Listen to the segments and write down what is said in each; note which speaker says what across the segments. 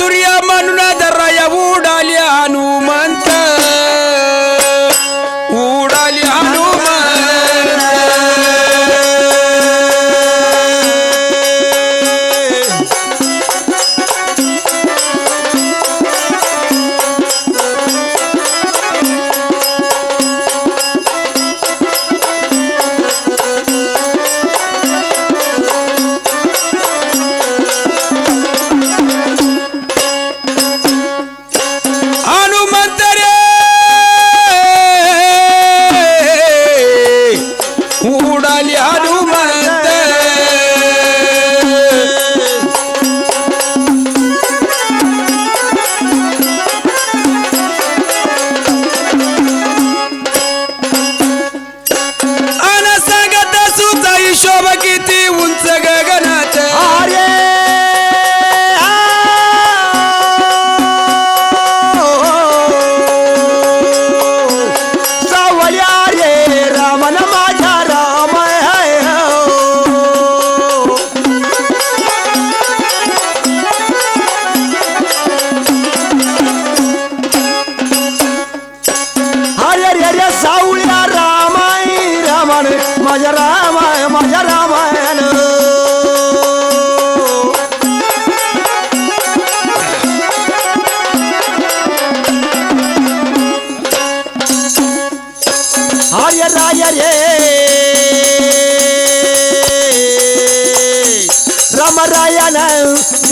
Speaker 1: চুরিয়া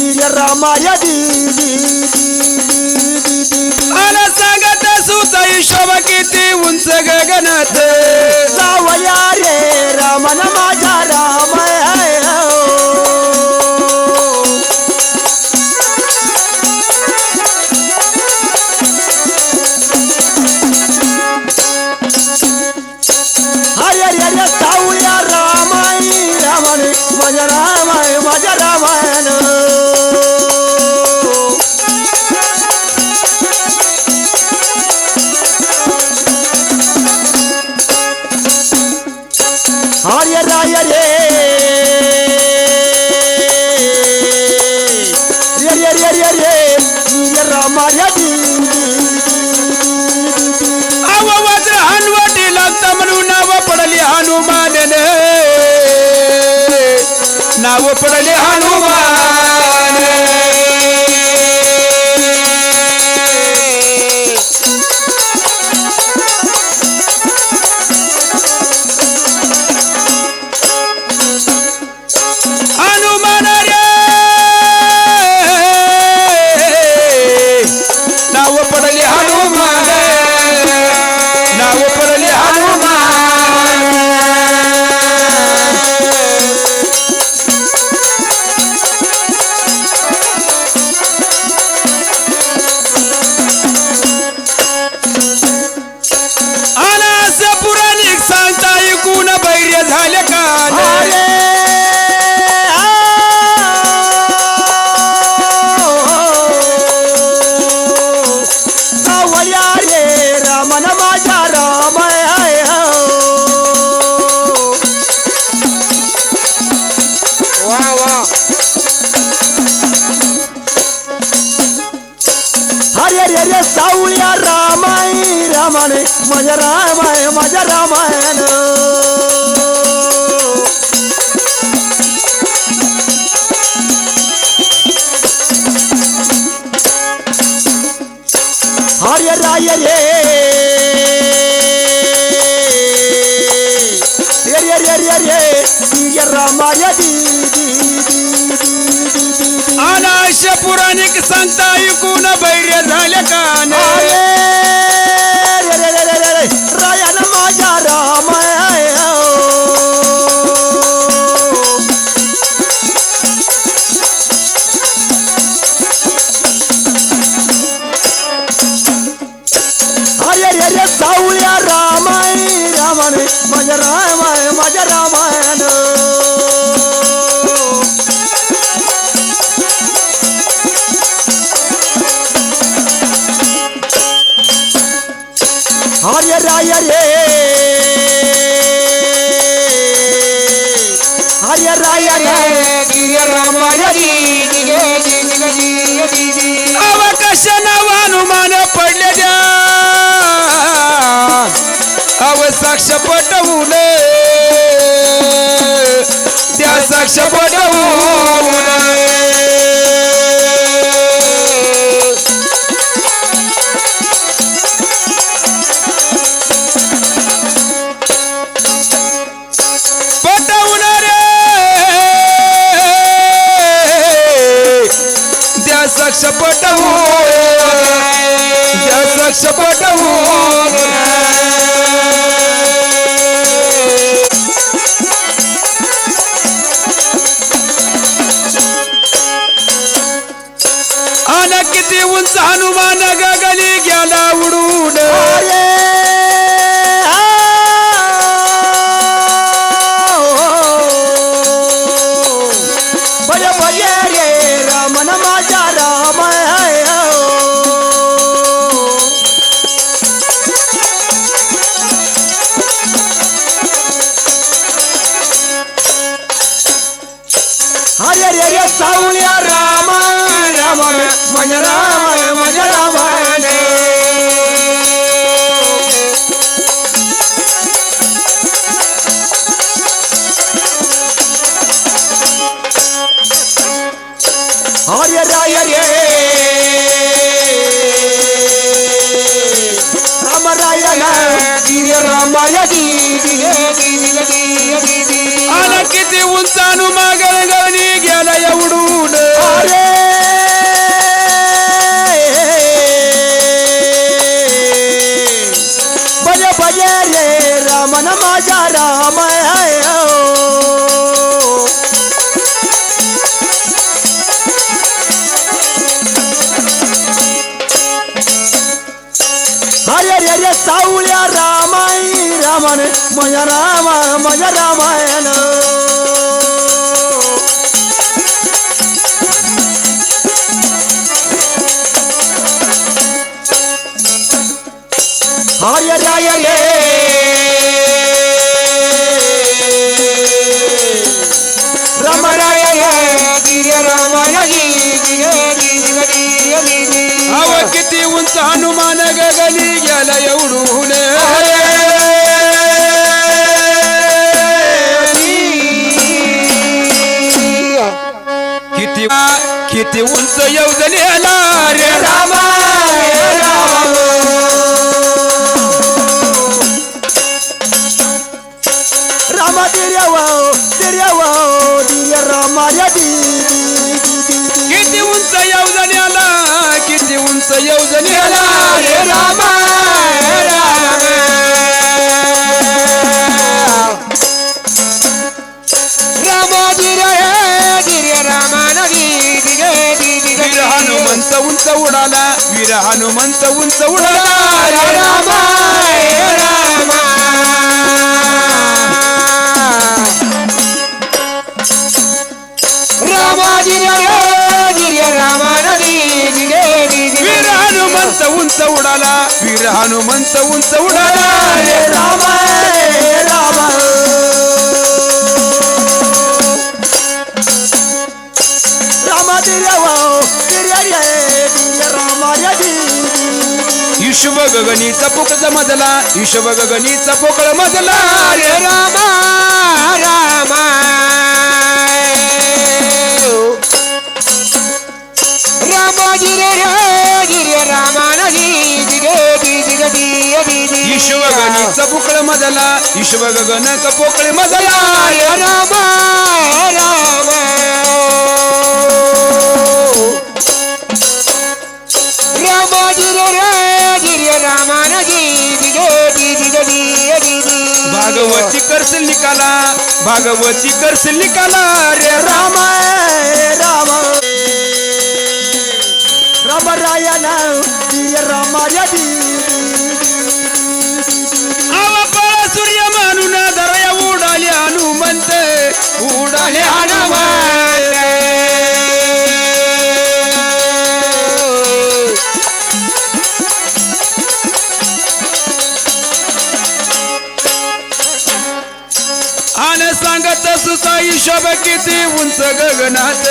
Speaker 1: दिल्या रामाया दिली आला सांगत सुचा हिशोब किती उंच गगनात?
Speaker 2: जावया रे रामन माझ्या रामया.
Speaker 1: मर्यादी वज्र हनवटी लागता म्हणून नाव पडली हनुमानने नाव पडले हनुमान. काय रे
Speaker 2: रामाया
Speaker 1: आलाश पुराणिक संत ऐकून बैर
Speaker 2: आय रे आय राय
Speaker 1: अवकाश नावानुमान पडले द्या. अव साक्ष पटवून त्या साक्ष पटवून द्या
Speaker 2: रे सावळ्या राम राम मज राम मज रामायण हरे राय रे राम राय गिर रामाय
Speaker 1: आन किती उंच हनुमान गगली
Speaker 2: सावळ्या रामाई रामाने माझ्या रामा माझ्या रामायण. हरे राय
Speaker 1: किती उंच हनुमान गगली गेला एवढून किती किती उंच येऊजलेला रे
Speaker 2: राम
Speaker 1: उंच उंच उडाला. वीर हनुमंत उंच उडाला. रे राम वीर हनुमंत उंच उडाला. वीर हनुमंत उंच उडाला. रे
Speaker 2: रामा रामा. राम
Speaker 1: विश्व गगनीचा पोकळ मजला विश्व गगनीचा पोकळ मजला. रे राम राम विश्व गगनीचा पोकळ मजला विश्व गगन पोकळे मजला. रे राम भागवती करसल निकाला भागवती करसल निकाला रे राम
Speaker 2: राम राम. राम रायन दिर्य रामाय दी
Speaker 1: आवा पळा सूर्य मानून धरया उडाले हनुमंत उडाले हनुमंत. तसचा हिशोब किती उंच गगनात.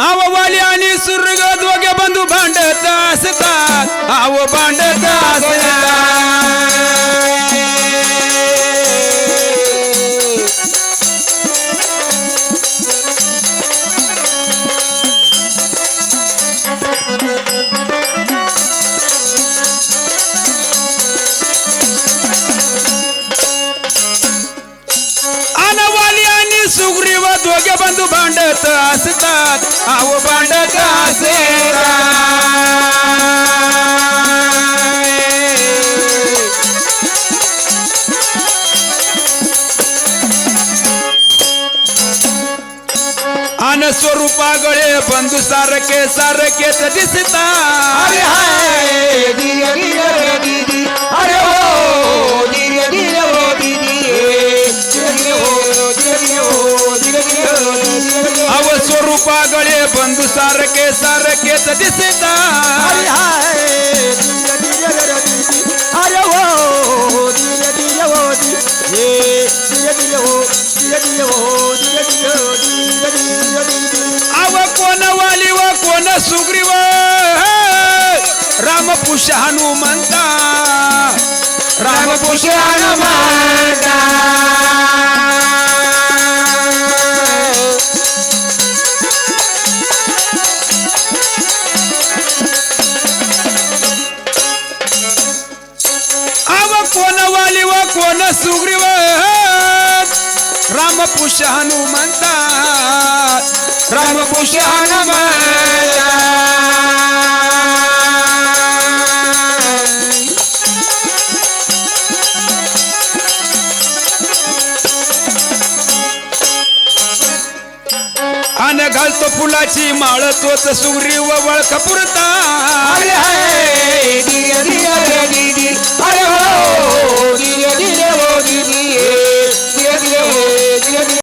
Speaker 1: आववाली आणि सुरग दोघे बंधू भांडत असतात. आव भांडत असतात. सुग्रीव दोघे बंधू भांडत असतात आव भांडत असतात अन स्वरूपा गळे बंधू सारखे सारखेच दिसतात
Speaker 2: अरे हाय धीरे धीरे हो धीरे धीरे दीदी
Speaker 1: अव कोण वाली व कोण सुग्रीव? रामपुष हनुमंता रामपुष हनुमंता रामकृष हनुमंता रामकृष अन घालतो फुलाची माळ तोच सुग्रीव वळ कपुरता
Speaker 2: अरे अरे अरे हो